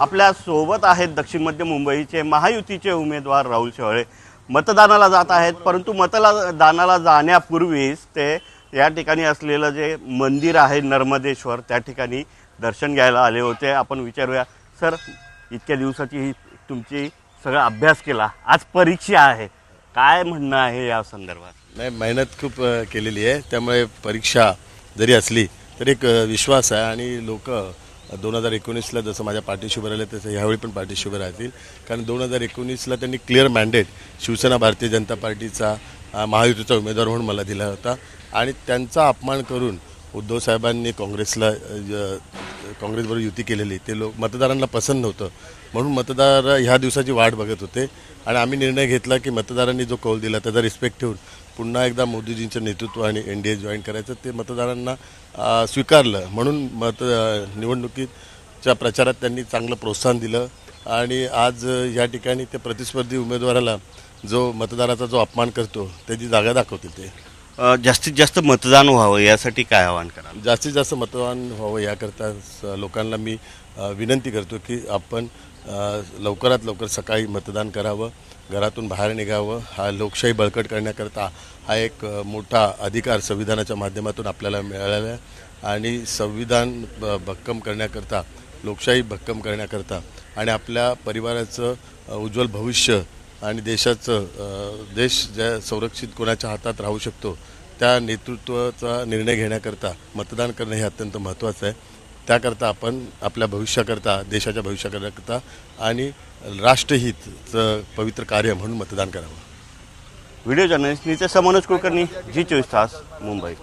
आपल्यासोबत आहेत दक्षिण मध्य मुंबईचे महायुतीचे उमेदवार राहुल शेवाळे. मतदानाला जात आहेत परंतु मतदानाला जाण्यापूर्वीच ते या ठिकाणी असलेलं जे मंदिर आहे नर्मदेश्वर त्या ठिकाणी दर्शन घ्यायला आले होते. आपण विचारूया सर इतक्या दिवसाची ही तुमची सगळा अभ्यास केला. आज परीक्षा आहे. काय म्हणणं आहे या संदर्भात? नाही मेहनत खूप केलेली आहे. त्यामुळे परीक्षा जरी असली तरी एक विश्वास आहे आणि लोक दोन हजार एकोणीसला जसं माझ्या पाठीशी उभे राहिले तसं ह्यावेळी पण पाठीशी उभे राहतील. कारण दोन हजार एकोणीसला त्यांनी क्लिअर मॅन्डेट शिवसेना भारतीय जनता पार्टीचा महायुतीचा उमेदवार म्हणून मला दिला होता. आणि त्यांचा अपमान करून उद्धव साहेबांनी काँग्रेसला काँग्रेसबरोबर युती केलेली ते लोक मतदारांना पसंत नव्हतं. म्हणून मतदार ह्या दिवसाची वाट बघत होते. आणि आम्ही निर्णय घेतला की मतदारांनी जो कौल दिला त्याचा रिस्पेक्ट ठेवून पुन्हा एकदा मोदीजींचं नेतृत्व आणि एन डी ए जॉईन करायचं ते मतदारांना स्वीकारलं. म्हणून मत निवडणुकीच्या प्रचारात त्यांनी चांगलं प्रोत्साहन दिलं. आणि आज या ठिकाणी ते प्रतिस्पर्धी उमेदवाराला जो मतदाराचा जो अपमान करतो त्याची जागा दाखवतील ते. अ, जास्तीत जास्त मतदान व्हावं यासाठी काय आवाहन कराल? जास्तीत जास्त मतदान व्हावं याकरता स- लोकांना मी अ, विनंती करतो की आपण अ, लवकरात लवकर सकाळी मतदान करावं घरातून बाहेर निघावं. हा लोकशाही बळकट करण्याकरता हा एक अ, मोठा अधिकार संविधानाच्या माध्यमातून आपल्याला मिळालेला आहे आणि संविधान ब- भक्कम करण्याकरता लोकशाही भक्कम करण्याकरता आणि आपल्या परिवाराचं अ, उज्ज्वल भविष्य आणि देशाचं देश ज्या संरक्षित कोणाच्या हातात राहू शकतो त्या नेतृत्वाचा निर्णय घेण्याकरता मतदान करणं हे अत्यंत महत्त्वाचं आहे. त्याकरता आपण आपल्या भविष्याकरता देशाच्या भविष्याकरता आणि राष्ट्रहितचं पवित्र कार्य म्हणून मतदान करावं. व्हिडिओ जर्नलिस्ट नितेश मनोज कुलकर्णी जी चोवीस तास मुंबई.